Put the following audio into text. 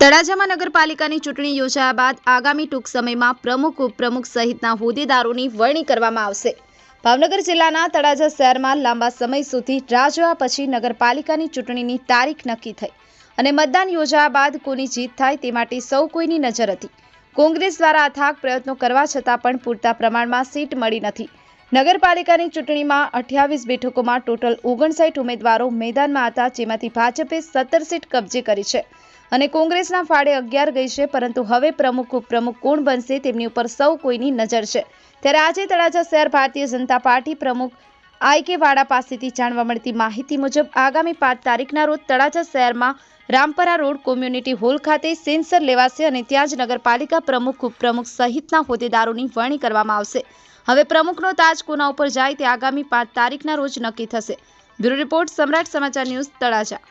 તળાજામાં નગરપાલિકાની ચૂંટણી યોજાયા બાદ આગામી ટૂંક સમયમાં પ્રમુખ, ઉપપ્રમુખ સહિતના હોદ્દેદારોની વરણી કરવામાં આવશે. ભાવનગર જિલ્લાના તળાજા શહેરમાં લાંબા સમય સુધી રાહ જોયા પછી નગરપાલિકાની ચૂંટણીની તારીખ નક્કી થઈ અને મતદાન યોજાયા બાદ કોની જીત થાય તે માટે સૌ કોઈની નજર હતી. કોંગ્રેસ દ્વારા અથાગ પ્રયત્નો કરવા છતાં પણ પૂરતા પ્રમાણમાં સીટ મળી નથી. નગરપાલિકાની ચૂંટણીમાં અઠ્યાવીસ બેઠકોમાં ટોટલ ઓગણસાઠ ઉમેદવારો મેદાનમાં હતા, જેમાંથી ભાજપે સત્તર સીટ કબજે કરી છે. અને કોંગ્રેસના ફાળે અગિયાર ગઈ છે, પરંતુ હવે પ્રમુખ ઉપપ્રમુખ કોણ બનશે તેમની ઉપર સૌ કોઈની નજર છે. ત્યારે આજે તળાજા શહેર ભારતીય જનતા પાર્ટી પ્રમુખ આઈ કે વાડા પાસેથી જાણવા મળતી માહિતી મુજબ, આગામી પાંચ તારીખના રોજ તળાજા શહેરમાં રામપરા રોડ કોમ્યુનિટી હોલ ખાતે સેન્સર લેવાશે અને ત્યાં જ નગરપાલિકા પ્રમુખ, ઉપપ્રમુખ સહિતના હોદ્દેદારોની વરણી કરવામાં આવશે. હવે પ્રમુખનો તાજ કોના ઉપર જાય તે આગામી પાંચ તારીખના રોજ નક્કી થશે. બ્યુરો રિપોર્ટ, સમ્રાટ સમાચાર ન્યૂઝ તળાજા.